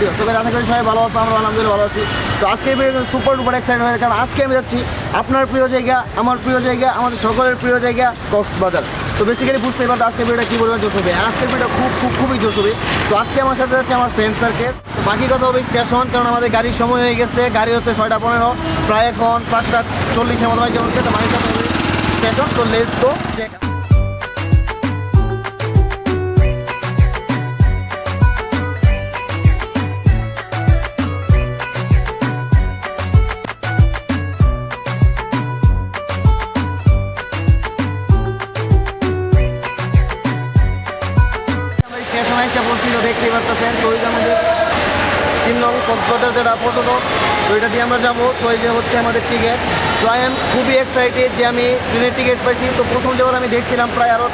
Video তো আশা করি সবাই ভালো আছো আমরা আলহামদুলিল্লাহ ভালো আছি। তো আজকের ভিডিও সুপার ডুপার এক্সাইটেড হয়ে কারণ আজকে আমি যাচ্ছি আপনার প্রিয় জায়গা, আমার প্রিয় জায়গা, আমাদের সকলের প্রিয় জায়গা কক্সবাজার। তো বেসিক্যালি বুঝতেই পারতো আজকের ভিডিওটা কী পরিমাণ জোশ হবে। আজকের ভিডিও খুব খুব, খুবই জোশ হবে। তো আজকে আমার সাথে যাচ্ছে আমার ফ্রেন্ড সার্কেল বাকি কথা হবে স্টেশন কারণ আমাদের গাড়ির সময় হয়ে গেছে। গাড়ি হচ্ছে ছয়টা পনেরো, প্রায় এখন পাঁচটা চল্লিশের মতো বাইক হচ্ছে তো বাকি কথা হবে স্টেশন তো লেস তো চেক আমরা স্টেশন একটা বলছি তো পারতেছেন তো ওই যে আমাদের তিন নং কক্সবাজার যেটা পর্যটক তো এটা দিয়ে আমরা যাব। তো এই যে হচ্ছে আমাদের টিকিট তো আই এম খুবই এক্সাইটেড যে আমি ট্রেনের টিকিট পাইছি। তো প্রথম যখন আমি দেখছিলাম প্রায় আরও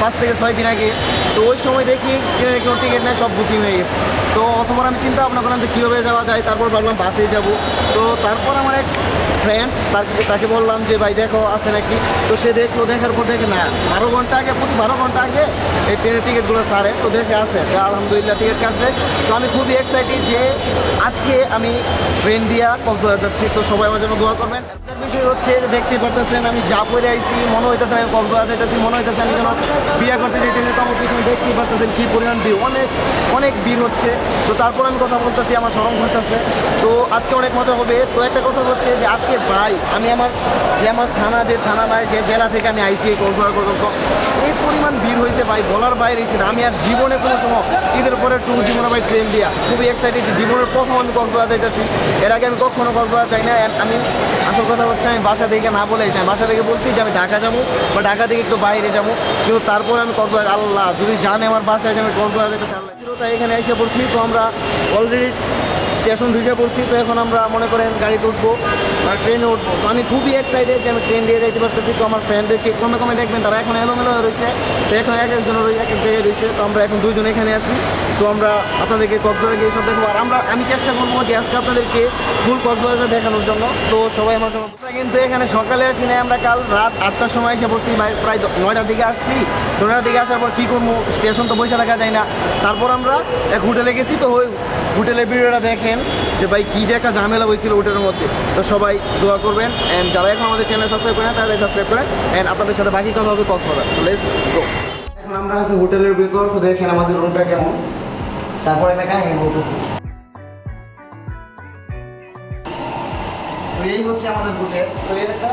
পাঁচ থেকে ছয় দিন আগে। তো ওই সময় দেখি ট্রেনের কোনো টিকিট নেই, সব বুকিং হয়ে গেছে। তো অথবা আমি চিন্তা ভাবনা করলাম যে কীভাবে যাওয়া যায়, তারপর ভাবলাম বাসে যাব। তো তারপর আমার এক ফ্রেন্ড তাকে তাকে বললাম যে, ভাই, দেখো, আছে নাকি? তো সে দেখল, দেখার পর দেখে, না, বারো ঘণ্টা আগে, প্রতি বারো ঘণ্টা আগে এই ট্রেনের টিকিটগুলো সারে তো দেখে আছে তো আলহামদুলিল্লাহ, টিকিট কাটছে। তো আমি খুবই এক্সাইটেড যে আজকে আমি ট্রেন দিয়া কক্সবাজার যাচ্ছি। তো সবাই আমার জন্য দোয়া করবেন। হচ্ছে দেখতে পারতেছেন, আমি যা পরে আইছি, মনে হইতেছে আমি কক্সবাজার যাইতেছি, মনে হইতেছে আমি যেন বিয়ে করতে যেতেছি তো আমার পিছনে দেখতেই পারতেছেন কী পরিমাণ ভিড়। অনেক অনেক ভিড় হচ্ছে। তো তারপর আমি কথা বলতেছি, আমার সরম হইতেছে। তো আজকে অনেক মজা হবে। তো একটা কথা হচ্ছে যে, আজকে ভাই, আমি আমার যে আমার থানা, যে থানা নাই যে জেলা থেকে আমি আইসি এই পর্যন্ত এই পরিমাণ ভিড় হয়েছে ভাই, বলার বাইরে সেটা। আমি আর জীবনে কোনো সময় ঈদের পরে টু জীবনে ভাই ট্রেন দিয়া, খুবই এক্সাইটেড জীবনের প্রথম আমি কক্সবাজার যাইতেছি। এর আগে আমি কখনো কক্সবাজার যাই না আমি আসল কথা হচ্ছে আমি বাসা থেকে না বলে এসে বাসা থেকে বলছি যে আমি ঢাকা যাব বা ঢাকা থেকে একটু বাইরে যাব। কিন্তু তারপর আমি কক্সবাজার, আল্লাহ, যদি জানে আমার বাসায় যে আমি কক্সবাজার যেতে চাল্লাহ এখানে এসে পড়ছি। তো আমরা অলরেডি স্টেশন ঢুকে পড়ছি, তো এখন আমরা মনে করেন গাড়িতে উঠবো আর ট্রেনে উঠবো। তো আমি খুবই এক্সাইটেড যে আমি ট্রেন দিয়ে যাইতে পারতেছি, তো আমার ফ্রেন্ডদেরকে কমে কমে দেখবেন, তারা এখন এলোমেলো রয়েছে তো এখন এক একজন এক এক জায়গায় রয়েছে তো আমরা এখন দুজন এখানে আছি। তো আমরা আপনাদেরকে কক্সবাজার গিয়ে সব দেখব। আর আমরা, আমি চেষ্টা করব যে আজকে আপনাদেরকে ফুল কক্সবাজার দেখানোর জন্য। তো সবাই আমার জন্য কিন্তু এখানে সকালে আসি না আমরা, কাল রাত আটটার সময় এসে পড়ছি প্রায় নয়টার দিকে আসছি। নয়টার দিকে আসার পর কী করব? স্টেশন তো বসে থাকা যায় না। তারপর আমরা এক হোটেলে গেছি, তো ওই হোটেলের ভিডিওটা দেখেন যে ভাই কী যে একটা ঝামেলা হয়েছিল হোটেলের মধ্যে। তো সবাই দোয়া করবেন। অ্যান্ড যারা এখন আমাদের চ্যানেল সাবস্ক্রাইব করেন তারা সাবস্ক্রাইব করেন অ্যান্ড আপনাদের সাথে বাকি কথা হবে কথা হবে। লেটস গো এখন আমরা আছি হোটেলের ভিতর। তো দেখেন আমাদের রুমটা কেমন। তারপরে একটা কাহিনী বলতেছি। এই হচ্ছে আমাদের হোটেল। তো এর একটা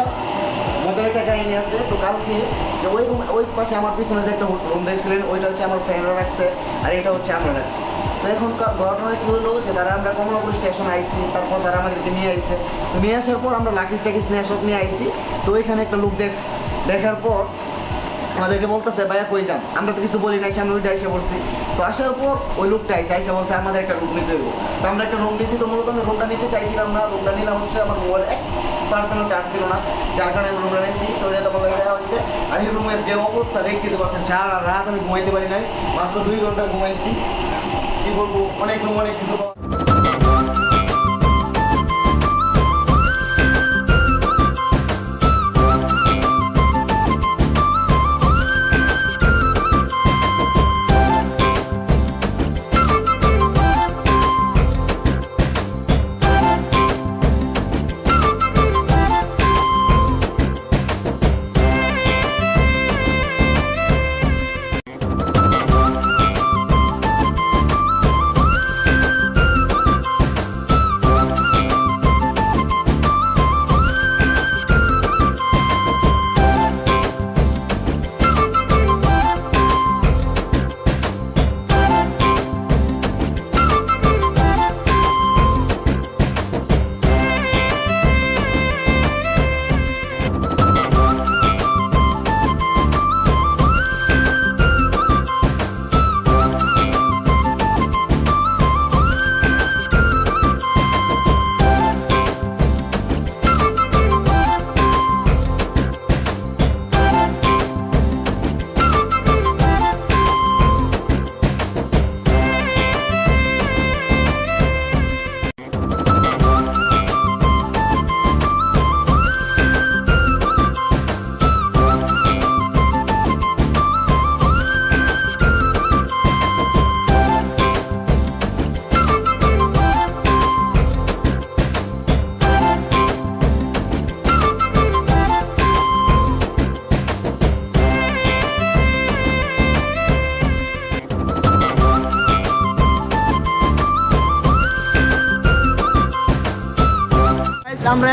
মজার একটা কাহিনী আছে। তো কালকে যে ওই ওই পাশে আমার পিছনে যে একটা রুম দেখছিলেন, ওইটা হচ্ছে আমার ফ্রেন্ডরা রাখছে। আর এটা হচ্ছে আমরা রাখছি। তো এখন ঘটনা কী হলো যে তারা আমরা কমলাপুর স্টেশন আইসি তারপর তারা আমাদেরকে নিয়ে আইসে নিয়ে আসার পর আমরা লাকিস টাকিস নিয়ে সব নিয়ে আইসি তো ওইখানে একটা লোক দেখছি, দেখার পর আমাদেরকে বলতেছে, ভাইয়া কই যান? আমরা তো কিছু বলি নাই, সামনে ওইটা এসে পড়ছি। তো আসার পর ওই লোকটা আইসে আইসে বলছে, আমাদের একটা রুম নিতে হইব। তো আমরা একটা রুম দিয়েছি তো মূলত আমি রুমটা নিতে চাইছিলাম না রুমটা নিলাম হচ্ছে আমার মোবাইল এক পার্সোনাল চার্জ ছিল না, যার কারণে আমি রুমটা নিয়েছি তো এটা তোমাকে দেওয়া হয়েছে। আর এই রুমের যে অবস্থা, দেখতে পাচ্ছেন, সারা রাত আমি ঘুমাইতে পারি নাই। মাত্র দুই ঘণ্টা ঘুমাইছি। কি বলব? অনেক অনেক কিছু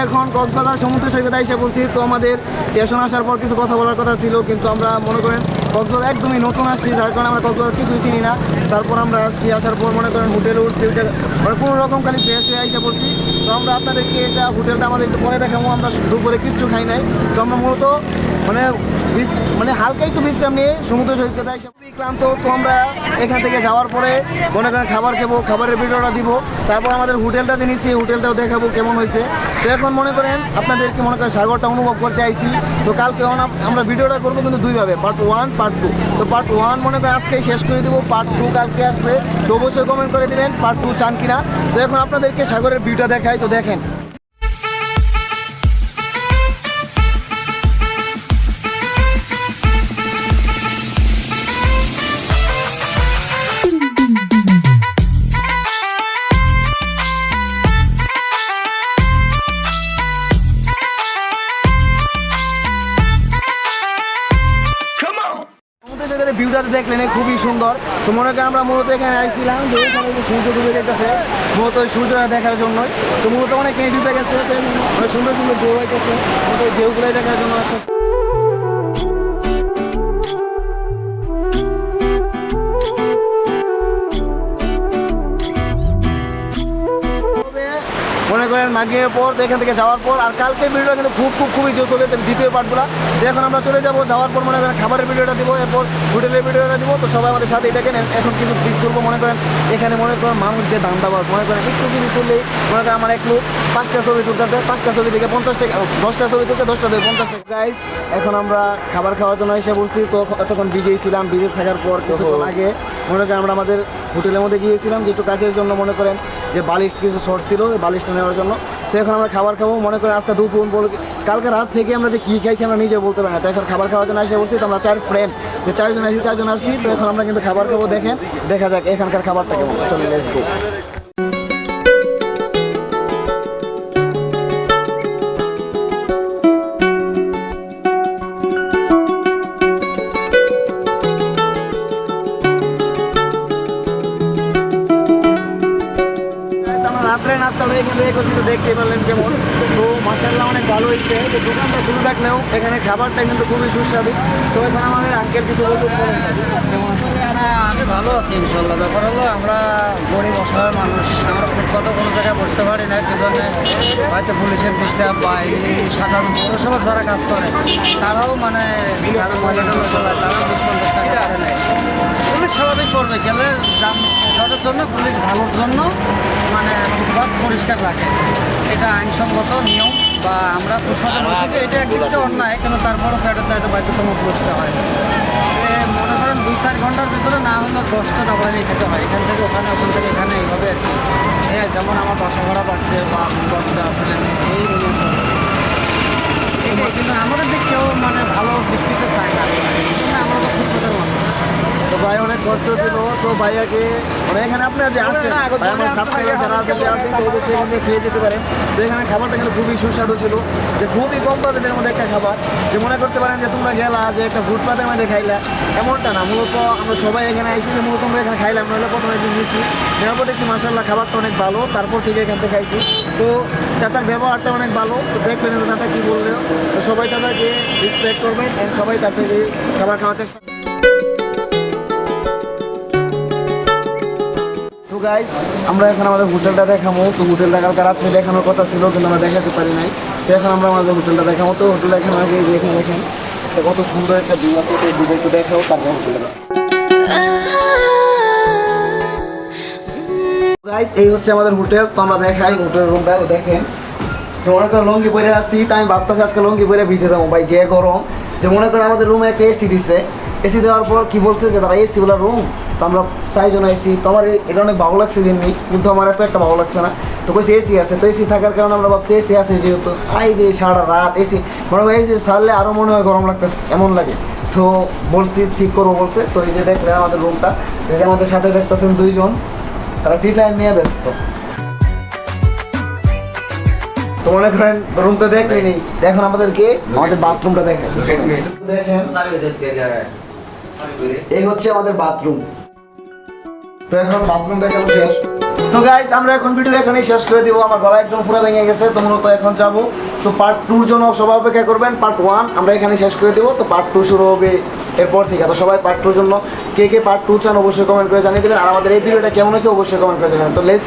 এখন কক্সবাজার সমুদ্র সৈকতে এসে পড়ছি তো আমাদের স্টেশন আসার পর কিছু কথা বলার কথা ছিল, কিন্তু আমরা মনে করেন কক্সবাজার একদমই নতুন আসছি, যার কারণে আমরা কক্সবাজার কিছুই চিনি না। তারপর আমরা আসছি, আসার পর মনে করেন হোটেলে উঠছি, হোটেল মানে কোনো রকম খালি ফ্রেশ হয়ে এসে পড়ছি। তো আমরা আপনাদেরকে এটা হোটেলটা আমাদের একটু পরে দেখাবো, আমরা দুপুরে কিচ্ছু খাই নাই। তো আমরা মূলত মানে মানে হালকা একটু বিশ্রাম নিয়ে সমুদ্র সৈকতে এসে ক্লান্ত তো আমরা এখান থেকে যাওয়ার পরে মনে করেন খাবার খাব, খাবারের ভিডিওটা দিব, তারপর আমাদের হোটেলটা নিয়েছি হোটেলটাও দেখাবো কেমন হয়েছে। তো এখন মনে করেন আপনাদেরকে মনে করেন সাগরটা অনুভব করতে আইছি। তো কালকে আমরা ভিডিওটা করব কিন্তু দুইভাবে পার্ট ওয়ান পার্ট টু তো পার্ট ওয়ান মনে করেন আজকেই শেষ করে দেবো পার্ট টু কালকে আসবে। তো অবশ্যই কমেন্ট করে দেবেন পার্ট টু চান কিনা। তো এখন আপনাদেরকে সাগরের ভিউটা দেখাই, তো দেখেন। তো মনে করেন আমরা মূলত এখানে আসছিলাম যে সূর্য ডুবে যেতেছে মূলত ওই সূর্যটা দেখার জন্যই। তো মূলত অনেক ডুবে গেছে, অনেক সুন্দর সুন্দর ঢেউ হয়ে ওই ঢেউগুলোই দেখার জন্য আসতে করেন মাগিয়ে পর এখান থেকে যাওয়ার পর আর কালকে ভিডিওটা কিন্তু খুব খুব খুবই জোস হবে দ্বিতীয় পার্টগুলো। এখন আমরা চলে যাব যাওয়ার পর মনে করেন খাবারের ভিডিওটা দিব এরপর হোটেলের ভিডিওটা দিব তো সবাই আমাদের সাথেই দেখেন এখন কিছু ক্লিক করব মনে করেন এখানে মনে করেন মানুষ যে দাম দাবার মনে করেন একটু কিছু তুললেই মনে করেন আমার এক লোক পাঁচটা ছবি তুলতেছে পাঁচটা ছবি থেকে পঞ্চাশ টাকা দশটা ছবি তুলছে দশটা থেকে পঞ্চাশ টাকা। গাইস এখন আমরা খাবার খাওয়ার জন্য এসে বসছি তো এতক্ষণ বিজেই ছিলাম বিজে থাকার পর কিছুক্ষণ আগে মনে করেন আমরা আমাদের হোটেলের মধ্যে গিয়েছিলাম যে একটু কাজের জন্য মনে করেন যে বালিশ কিছু শর্ট ছিল বালিশটা নেওয়ার জন্য। তো এখন আমরা খাবার খাব। মনে করি আজকে দুপুর বল কালকে রাত থেকে আমরা যে কী খাইছি আমরা নিজে বলতে পারি না। তো এখন খাবার খাওয়ার জন্য এসে বসছি। তো আমরা চার ফ্রেন্ড যে চারজন আসি চারজন আসছি। তো এখন আমরা কিন্তু খাবার খাব। দেখেন, দেখা যাক এখানকার খাবারটা কেমন। চলে এখানে দেখতে পারলেন কেমন। তো মাসাল্লাহ অনেক ভালো হয়েছে। দোকানটা শুরু থাকলেও এখানে খাবারটা কিন্তু খুবই সুস্বাদু। তো এখন আমাদের আঙ্কেল কিছু বলতে কেমন না, আমি ভালো আছি ইনশাল্লাহ ব্যাপার হলো আমরা গরিব, অসহায় মানুষ। আমরা ফুটপাতে কোনো জায়গায় বসতে পারি না। কি হয়তো পুলিশের ডিস্টার্ব বা এমনি সাধারণ পৌরসভার যারা কাজ করে, তারাও মানে যারা স্বাভাবিক করবে গেলে যাদের জন্য, পুলিশ ভালোর জন্য মানে ফুটপাত পরিষ্কার রাখে। এটা আইনসঙ্গত নিয়ম বা আমরা ফুটপাতে বসে এটা একদিক অন্যায়, কিন্তু তারপরও ফ্ল্যাটের দায়িত্ব বাধ্যতামূলক বসতে হয়। মনে করেন দুই চার ঘণ্টার ভিতরে না হলে দশটা দাবাইলে খেতে হয়। এখান থেকে ওখানে, ওখান থেকে এখানে এইভাবে আর কি। এ যেমন আমার বাসা ভাড়া পাচ্ছে বা বাচ্চা আসলে এই কিন্তু আমাদের দিক কেউ মানে ভালো দৃষ্টিতে চায় না। আমরা তো ফুটপাতের মানুষ তো ভাই অনেক কষ্ট ছিল। তো ভাইয়াকে মানে এখানে আপনার যে আসেন আমার সাবস্ক্রাইবার যারা আছেন যে আসেন তো অবশ্যই এখান খেয়ে যেতে পারেন। তো এখানে খাবারটা কিন্তু খুবই সুস্বাদু ছিল। যে খুবই কম বাজেটের মধ্যে একটা খাবার। যে মনে করতে পারেন যে তোমরা গেলা যে একটা ফুটপাতের মধ্যে খাইলা এমনটা না। মূলত আমরা সবাই এখানে আইসি যে মূলত আমরা এখানে খাইলাম নাহলে প্রথমে একদিন নিচ্ছি নেওয়ার দেখছি মাসাল্লাহ খাবারটা অনেক ভালো তারপর থেকে এখান থেকে খাইছি তো চাচার ব্যবহারটা অনেক ভালো। তো দেখলেন তো চাচা কী বললেও তো সবাই চাচাকে রেসপেক্ট করবেন অ্যান্ড সবাই তার থেকে খাবার খাওয়ার চেষ্টা গাইস আমরা এখন আমাদের হোটেলটা দেখাবো তো হোটেলটা কালকে রাত্রে দেখানোর কথা ছিল, কিন্তু আমরা দেখাতে পারি নাই। তো এখন আমরা আমাদের হোটেলটা দেখাবো তো হোটেল এখন আগে এখানে দেখেন কত সুন্দর একটা ভিউ আছে, তো ভিউ একটু দেখাও, তারপর হোটেলটা গাইস এই হচ্ছে আমাদের হোটেল। তো আমরা দেখাই হোটেল রুমটা দেখেন। তো মনে করেন লঙ্গি পরে আসি তাই আমি ভাবতেছি আজকে লঙ্গি পরে ভিজে যাব। ভাই, যে গরম। যে মনে করেন আমাদের রুমে একটা এসি দিছে। এসি দেওয়ার পর কি বলছে যে তারা এসি বলে রুম তো আমরা চারজন এসি তো আমার এটা অনেক ভালো লাগছে দিননি কিন্তু আমার এত একটা ভালো লাগছে না। তো কইছে এসি আছে। তো এসি থাকার কারণে আমরা ভাবছি এসি আছে যেহেতু। আই যে সারা রাত এসি মনে হয় এসি ছাড়লে আরও মনে হয় গরম লাগতেছে। এমন লাগে। তো বলছি ঠিক করব বলছে। তো এই যে দেখলেন আমাদের রুমটা এই যে আমাদের সাথে দেখতেছেন দুইজন। তারা ফ্রি ফায়ার নিয়ে ব্যস্ত। তো মনে করেন রুম তো দেখলেনি এখন আমাদেরকে আমাদের বাথরুমটা দেখেন। দেখেন। এই হচ্ছে আমাদের বাথরুম তো এখন বাথরুম দেখানো শেষ। তো গাইস আমরা এখন ভিডিও এখানেই শেষ করে দিব। আমার গলা একদম পুরো ভেঙে গেছে তো মূলত এখন যাব। তো পার্ট টুর জন্য সবাই অপেক্ষা করবেন। পার্ট ওয়ান আমরা এখানে শেষ করে দিব। তো পার্ট টু শুরু হবে এরপর থেকে। তো সবাই পার্ট টুর জন্য কে কে পার্ট টু চান অবশ্যই কমেন্ট করে জানিয়ে দেবেন। আর আমাদের এই ভিডিওটা কেমন হয়েছে অবশ্যই কমেন্ট করে জানাবেন তো লেস